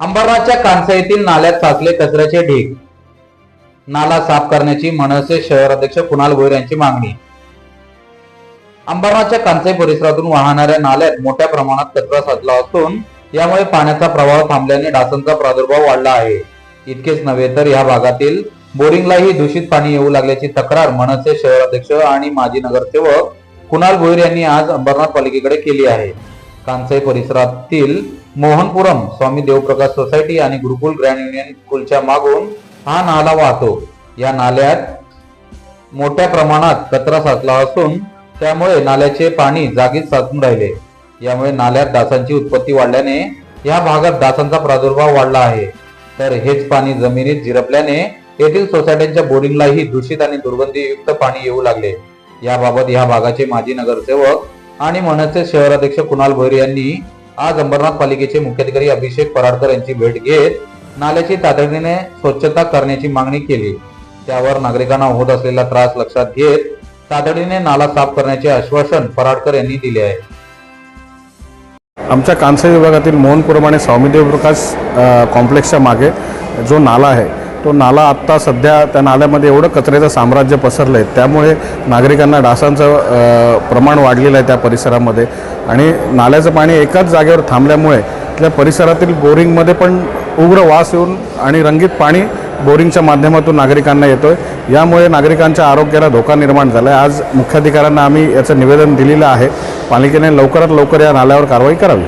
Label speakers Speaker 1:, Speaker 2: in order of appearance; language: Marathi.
Speaker 1: अंबरनाथच्या कांसा येथील नाल्यात साचले कचऱ्याचे ढीग. नाला साफ करण्याची मनसे शहराध्यक्ष कुणाल भोईर यांची मागणी. अंबरनाथच्या कांसाई परिसरातून वाहणाऱ्या नाल्यात मोठ्या प्रमाणात कचरा साचला असून यामुळे पाण्याचा प्रवाह थांबल्याने डासांचा प्रादुर्भाव वाढला आहे. इतकेच नव्हे तर या भागातील बोरिंगलाही दूषित पाणी येऊ लागल्याची तक्रार मनसे शहर अध्यक्ष आणि माजी नगरसेवक कुणाल भोईर यांनी आज अंबरनाथ पालिकेकडे केली आहे. कांसाई परिसरातील मोहनपुरम स्वामी देवप्रकाश सोसायटी आणि गुरुकुल ग्रँड युनियन स्कूलच्या मागून हा नाला वाहतो. या नाल्यात मोठ्या प्रमाणात कचरा साचला असून त्यामुळे नाल्याचे पाणी जागीच साचून राहिले. यामुळे नाल्यात डासांची उत्पत्ती वाढल्याने या भागात डासांचा प्रादुर्भाव वाढला आहे. तर हेच पाणी जमिनीत झिरपल्याने येथील सोसायट्यांच्या बोरिंगलाही दूषित आणि दुर्गंधीयुक्त पाणी येऊ लागले. याबाबत या भागाचे माजी नगरसेवक आणि मनसे शहराध्यक्ष कुणाल भैर यांनी आज अंबरनाथ पालिकेचे मुख्याधिकारी अभिषेक पराडकर यांची भेट घेत नाल्याची तातडीने स्वच्छता करण्याची मागणी केली. त्यावर नागरिकांना होत असलेला त्रास लक्षात घेत तातडीने नाला साफ करण्याचे आश्वासन पराडकर यांनी दिले आहे.
Speaker 2: आमच्या कांसा विभागातील मोहनपुरम आणि स्वामीदेव प्रकाश कॉम्प्लेक्सच्या मागे जो नाला आहे तो नाला आत्ता सध्या त्या नाल्यामध्ये एवढं कचऱ्याचं साम्राज्य पसरलं आहे त्यामुळे नागरिकांना डासांचं प्रमाण वाढलेलं आहे त्या परिसरामध्ये. आणि नाल्याचं पाणी एकाच जागेवर थांबल्यामुळे त्या परिसरातील बोरिंगमध्ये पण उग्र वास येऊन आणि रंगीत पाणी बोरिंगच्या माध्यमातून नागरिकांना येतो आहे यामुळे नागरिकांच्या आरोग्याला धोका निर्माण झाला आहे आज मुख्याधिकाऱ्यांना आम्ही याचं निवेदन दिलेलं आहे. पालिकेने लवकरात लवकर या नाल्यावर कारवाई करावी.